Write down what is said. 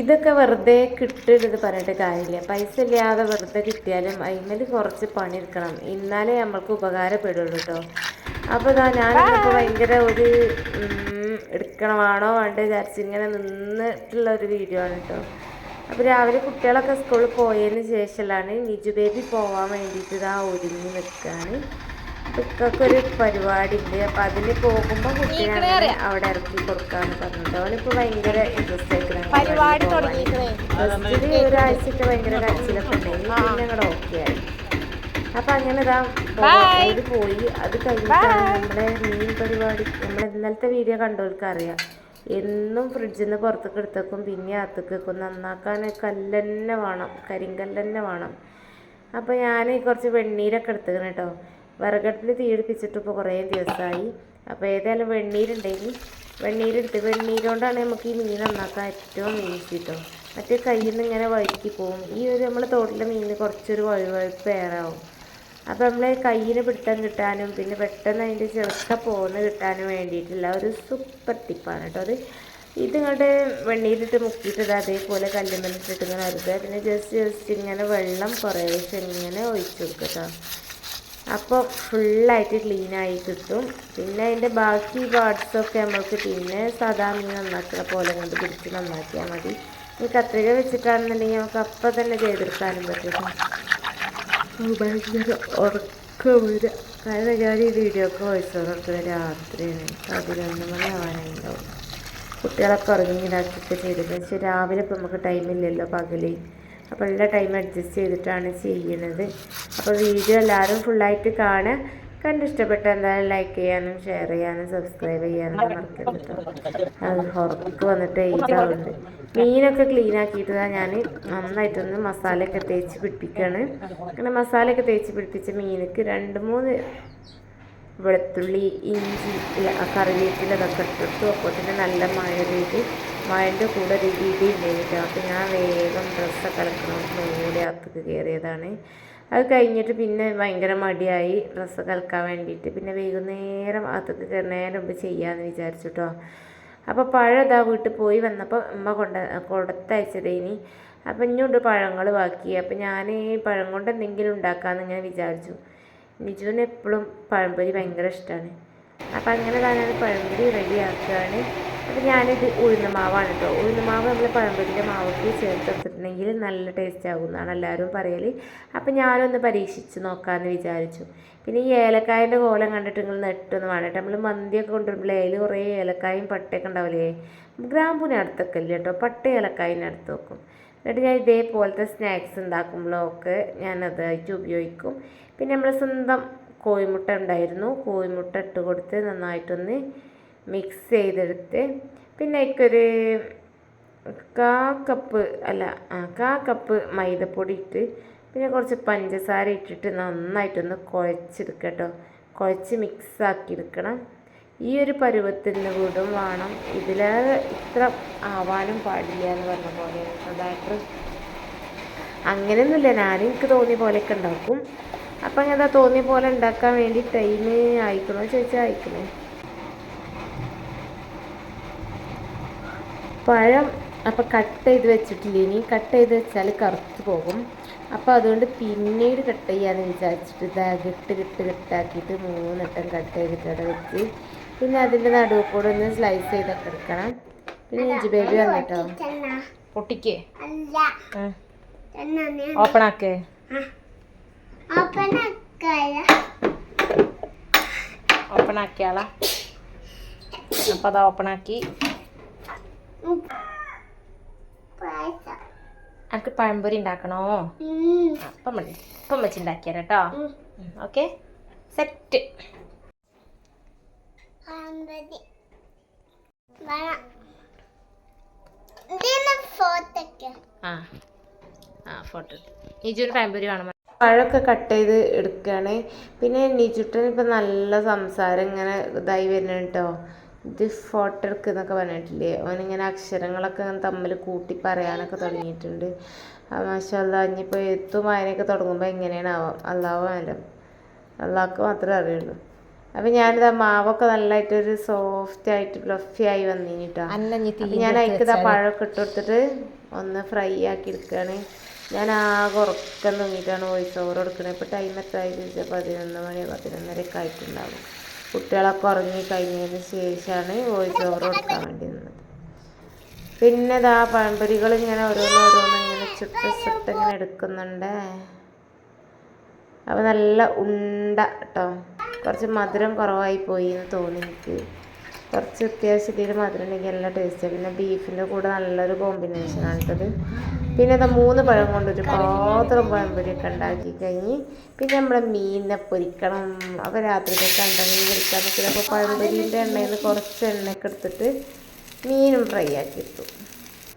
ഇതൊക്കെ വെറുതെ കിട്ടരുത് പറഞ്ഞിട്ട് കാര്യമില്ല. പൈസ ഇല്ലാതെ വെറുതെ കിട്ടിയാലും അതിന്മേൽ കുറച്ച് പണിയെടുക്കണം എന്നാലേ നമ്മൾക്ക് ഉപകാരപ്പെടുള്ളൂ കേട്ടോ അപ്പോൾ ഇതാ ഞാനിപ്പോൾ ഭയങ്കര ഒരു എടുക്കണമാണോ വേണ്ട വിചാരിച്ച് ഇങ്ങനെ നിന്നിട്ടുള്ള ഒരു വീഡിയോ ആണ് കേട്ടോ അപ്പോൾ രാവിലെ കുട്ടികളൊക്കെ സ്കൂളിൽ പോയതിന് ശേഷമാണ് നിജു ബേബി പോകാൻ വേണ്ടിയിട്ട് ഇതാ ഒരുങ്ങി നിൽക്കുകയാണ് ഇക്കൊക്കെ ഒരു പരിപാടി ഉണ്ട് അപ്പൊ അതിന് പോകുമ്പോ കുട്ടികളെ അവിടെ ഇറക്കി കൊടുക്കാന്ന് പറഞ്ഞിട്ട്. അവനിപ്പോ ഭയങ്കര ഇൻട്രസ്റ്റ് ആയിക്കണം ഒരാഴ്ചയൊക്കെ ഭയങ്കര കരച്ചിലൊക്കെ ഉണ്ടായി പിന്നെ ഞങ്ങളുടെ ഓക്കെ ആയി. അപ്പൊ അങ്ങനെ ഇതാ പോയി പോയി. അത് കഴിഞ്ഞിട്ടാണ് നമ്മുടെ മീൻ പരിപാടി. നമ്മുടെ ഇന്നലത്തെ വീഡിയോ കണ്ടവർക്ക് അറിയാം. എന്നും ഫ്രിഡ്ജിൽ നിന്ന് പുറത്തേക്ക് എടുത്തേക്കും പിന്നെ അകത്തേക്ക് നന്നാക്കാൻ കല്ലന്നെ വേണം. കരിങ്കല്ലന്നെ വേണം. അപ്പോൾ ഞാൻ കുറച്ച് വെണ്ണീരൊക്കെ എടുത്തേക്കണം കേട്ടോ വിറകടുപ്പിൽ തീ പിടിപ്പിച്ചിട്ട് ഇപ്പോൾ കുറേ ദിവസമായി അപ്പോൾ ഏതായാലും വെണ്ണീരുണ്ടെങ്കിൽ വെണ്ണീരെടുത്ത് വെണ്ണീരോണ്ടാണ് നമുക്ക് ഈ മീൻ നന്നാക്കാൻ ഏറ്റവും ഈസി കേട്ടോ. മറ്റേ കയ്യിൽ നിന്ന് ഇങ്ങനെ വഴുക്കി പോകും ഈ ഒരു നമ്മൾ തോട്ടിലെ മീനിന് കുറച്ചൊരു വഴുവഴുപ്പ് ഏറാവും അപ്പോൾ നമ്മൾ കയ്യിന് പിടുത്തം കിട്ടാനും പിന്നെ പെട്ടെന്ന് അതിന്റെ ചെറുക്ക പോകുന്ന കിട്ടാനും വേണ്ടിയിട്ടുള്ള ഒരു സൂപ്പർ ടിപ്പാണ് കേട്ടോ അത്. ഇത് ഇങ്ങോട്ട് വെണ്ണീരിട്ട് മുക്കിയിട്ടത് അതേപോലെ കല്ലുമല്ലിട്ടിട്ട് ഇങ്ങനെ അരുത് പിന്നെ ജസ്റ്റ് ജസ്റ്റ് ഇങ്ങനെ വെള്ളം കുറേശ്ശെ ഇങ്ങനെ ഒഴിച്ചു കൊടുക്കുക കേട്ടോ. അപ്പോൾ ഫുള്ളായിട്ട് ക്ലീനായി കിട്ടും. പിന്നെ അതിന്റെ ബാക്കി പാർട്സൊക്കെ നമ്മൾക്ക് പിന്നെ സാധാരണ നന്നാക്കുന്ന പോലെ കൊണ്ട് പിടിച്ച് നന്നാക്കിയാൽ മതി. ഈ കത്രിക വെച്ചിട്ടാണെന്നുണ്ടെങ്കിൽ നമുക്ക് അപ്പം തന്നെ ചെയ്തെടുക്കാനും പറ്റും. ഭയങ്കര ഉറക്കം വരിക കാരണം ഞാൻ ഈ വീഡിയോ ഒക്കെ വോയിസ് ഓവർക്ക് രാത്രിയാണ്. പതിനൊന്ന് മണി ആവാനുണ്ടാവും കുട്ടികളൊക്കെ ഉറങ്ങി ഇതാക്കിയൊക്കെ ചെയ്തിട്ട്. പക്ഷെ രാവിലെ ഇപ്പം നമുക്ക് ടൈമില്ലല്ലോ പകൽ. അപ്പോൾ എല്ലാ ടൈം അഡ്ജസ്റ്റ് ചെയ്തിട്ടാണ് ചെയ്യുന്നത്. അപ്പോൾ വീഡിയോ എല്ലാവരും ഫുള്ളായിട്ട് കാണുക. കണ്ട് ഇഷ്ടപ്പെട്ട എന്തായാലും ലൈക്ക് ചെയ്യാനും ഷെയർ ചെയ്യാനും സബ്സ്ക്രൈബ് ചെയ്യാനും മറക്കരുത് അത് ഉറക്ക് വന്നിട്ട് ഏറ്റവും മീനൊക്കെ ക്ലീൻ ആക്കിയിട്ട് ഞാൻ നന്നായിട്ടൊന്ന് മസാലയൊക്കെ തേച്ച് പിടിപ്പിക്കുകയാണ് അങ്ങനെ മസാലയൊക്കെ തേച്ച് പിടിപ്പിച്ച മീനക്ക് രണ്ട് മൂന്ന് വെളുത്തുള്ളി ഇഞ്ചി കറിവേപ്പില ഇതൊക്കെ ഇട്ടിട്ടു അപ്പോൾ തന്നെ നല്ല മഴ പെയ്ത് മഴന്റെ കൂടെ ഒരു ഇടി ഉണ്ടായിട്ട്. അപ്പോൾ ഞാൻ വേഗം ഡ്രസ്സൊക്കെ അലക്കണോട്ട് ഓടി അകത്തേക്ക് കയറിയതാണ്. അത് കഴിഞ്ഞിട്ട് പിന്നെ ഭയങ്കര മടിയായി ഡ്രസ്സ് കലക്കാൻ വേണ്ടിയിട്ട്. പിന്നെ വൈകുന്നേരം അകത്തേക്ക് കയറുന്നതിന് മുമ്പ് ചെയ്യാമെന്ന് വിചാരിച്ചു കേട്ടോ അപ്പോൾ പഴം ഇതാ വീട്ടിൽ പോയി വന്നപ്പോൾ ഉമ്മ കൊണ്ട കൊടുത്തയച്ചതേനി അപ്പം ഇനിയുണ്ട് പഴങ്ങൾ ബാക്കി. അപ്പം ഞാൻ പഴം കൊണ്ട് എന്തെങ്കിലും ഉണ്ടാക്കാമെന്ന് ഇങ്ങനെ വിചാരിച്ചു. നിജുവിന് എപ്പോഴും പഴംപൊരി ഭയങ്കര ഇഷ്ടമാണ് അപ്പം അങ്ങനെ തന്നെയാണ് പഴംപൊരി റെഡിയാക്കുകയാണ് അപ്പം ഞാനിത് ഉഴുന്ന മാവാണ് കേട്ടോ ഉഴുന്ന മാവ് നമ്മൾ പഴംപൊരിന്റെ മാവൊക്കെ ചേർത്തെടുത്തിട്ടുണ്ടെങ്കിൽ നല്ല ടേസ്റ്റ് ആകും എന്നാണ് എല്ലാവരും പറയൽ അപ്പം ഞാനൊന്ന് പരീക്ഷിച്ച് നോക്കാമെന്ന് വിചാരിച്ചു. പിന്നെ ഈ ഏലക്കായന്റെ കോലം കണ്ടിട്ട് നിങ്ങൾ നെട്ടൊന്ന് വേണം നമ്മൾ മന്തിയൊക്കെ കൊണ്ടുവരുമ്പോൾ അതിൽ കുറേ ഏലക്കായും പട്ടയൊക്കെ ഉണ്ടാവില്ലേ ഗ്രാമ്പൂനെ അടുത്തൊക്കെ കേട്ടോ പട്ട ഏലക്കായിനെ അടുത്ത് വെക്കും. എന്നിട്ട് ഞാൻ ഇതേപോലത്തെ സ്നാക്സ് ഉണ്ടാക്കുമ്പോഴൊക്കെ ഞാൻ അതായിട്ട് ഉപയോഗിക്കും. പിന്നെ നമ്മൾ സ്വന്തം കോഴിമുട്ട ഉണ്ടായിരുന്നു. കോഴിമുട്ട ഇട്ട് കൊടുത്ത് നന്നായിട്ടൊന്ന് മിക്സ് ചെയ്തെടുത്ത് പിന്നെ അതിക്കൊരു കാ കപ്പ് അല്ല കാ കപ്പ് മൈദപ്പൊടി ഇട്ട് പിന്നെ കുറച്ച് പഞ്ചസാര ഇട്ടിട്ട് നന്നായിട്ടൊന്ന് കുഴച്ചെടുക്കട്ടോ കുഴച്ച് മിക്സ് ആക്കി എടുക്കണം ഈ ഒരു പരുവത്തിന് കൂടും വേണം. ഇതിലേറെ ഇത്ര ആവാനും പാടില്ല എന്ന് പറഞ്ഞ പോലെയാണ്. അതായത് അങ്ങനെയൊന്നുമില്ല. ഞാനും എനിക്ക് തോന്നിയ പോലെയൊക്കെ ഉണ്ടാക്കും. അപ്പം അങ്ങനെ തോന്നിയ പോലെ ഉണ്ടാക്കാൻ വേണ്ടി ടൈം അയക്കണോ ചോദിച്ചാൽ അയക്കണേ പഴം അപ്പം കട്ട് ചെയ്ത് വെച്ചിട്ടില്ല? ഇനി കട്ട് ചെയ്ത് വെച്ചാൽ കറുത്ത് പോകും. അപ്പോൾ അതുകൊണ്ട് പിന്നീട് കട്ട് ചെയ്യാമെന്ന് വിചാരിച്ചിട്ട് ഇതാ കിട്ട് കിട്ട് കിട്ടാക്കിയിട്ട് മൂന്നെട്ടം കട്ട് ചെയ്തിട്ട് അവിടെ വെച്ച് പിന്നെ അതിന്റെ നടുവ് കൂടെ ഒന്ന് സ്ലൈസ് ചെയ്തൊക്കെ എടുക്കണം. പിന്നെ ഇഞ്ചി ബേബി വന്നിട്ടോ? പൊട്ടിക്കേ. ഓപ്പൺ ആക്കേ. ഓപ്പൺ ആക്കിയാളാ. അപ്പം അത് ഓപ്പൺ ആക്കി. എനിക്ക് പഴംപൊരി ഉണ്ടാക്കണോ? അപ്പം ഇപ്പം വെച്ച് ഉണ്ടാക്കിയാ കേട്ടോ ഓക്കെ? സെറ്റ് അമ്പത്. ആ ആ ഫോട്ടോ നിജുവിന് പഴംപൊരി വേണം. പഴമൊക്കെ കട്ട് ചെയ്ത് എടുക്കുകയാണ്. പിന്നെ നിജുട്ടൻ ഇപ്പം നല്ല സംസാരം ഇങ്ങനെ ഇതായി വരുന്നുണ്ട് കേട്ടോ. ഇത് ഫോട്ടോ എടുക്കുന്നൊക്കെ പറഞ്ഞിട്ടില്ലേ? അവനിങ്ങനെ അക്ഷരങ്ങളൊക്കെ തമ്മിൽ കൂട്ടി പറയാനൊക്കെ തുടങ്ങിയിട്ടുണ്ട്. മാഷല്ല ഇനിയിപ്പോൾ എത്തും വായനയൊക്കെ തുടങ്ങുമ്പോൾ എങ്ങനെയാണാവാം ആവാം? അല്ല അള്ളാഹ്ക്ക് മാത്രമേ അറിയുള്ളൂ. അപ്പം ആ മാവൊക്കെ നല്ലതായിട്ടൊരു സോഫ്റ്റ് ആയിട്ട് ഫ്ലഫി ആയി അപ്പം ഞാൻ അതിൽക്കിതാ പഴമൊക്കെ ഇട്ട് കൊടുത്തിട്ട് ഒന്ന് ഫ്രൈ ആക്കി എടുക്കുകയാണ് ഞാൻ ആകെ ഉറക്കം തൂങ്ങിയിട്ടാണ് വോയിസ് ഓവർ കൊടുക്കുന്നത് ഇപ്പോൾ ടൈം എത്ര ചോദിച്ചാൽ പതിനൊന്ന് മണി പതിനൊന്നരയൊക്കെ ആയിട്ടുണ്ടാവും. കുട്ടികളൊക്കെ ഉറങ്ങി കഴിഞ്ഞതിന് ശേഷമാണ് വോയിസ് ഓവർ കൊടുക്കാൻ വേണ്ടി നിന്നത്. പിന്നെ ഇതാ പഴംപൊരികൾ ഇങ്ങനെ ഓരോന്ന് ഓരോന്ന് ഇങ്ങനെ ചുട്ട് ചുട്ട് ഇങ്ങനെ എടുക്കുന്നുണ്ട്. അപ്പോൾ നല്ല ഉണ്ട കേട്ടോ കുറച്ച് മധുരം കുറവായി പോയി എന്ന് തോന്നി എനിക്ക്. കുറച്ച് അത്യാവശ്യത്തിൽ മധുരം ഉണ്ടെങ്കിൽ നല്ല ടേസ്റ്റാണ് പിന്നെ ബീഫിന്റെ കൂടെ നല്ലൊരു കോമ്പിനേഷനാണ് കേട്ടത് പിന്നെ അത് മൂന്ന് പഴം കൊണ്ട് ഒരു പാത്രം പഴംപൊരിയൊക്കെ ഉണ്ടാക്കി കഴിഞ്ഞ് പിന്നെ നമ്മുടെ മീനിനെ പൊരിക്കണം. അപ്പോൾ രാത്രിക്കൊക്കെ ഉണ്ടെങ്കിൽ പൊരിക്കാൻ പറ്റില്ല അപ്പോൾ പഴംപൊരിന്റെ എണ്ണയിൽ നിന്ന് കുറച്ച് എണ്ണയൊക്കെ എടുത്തിട്ട് മീനും ഫ്രൈ ആക്കി എടുത്തു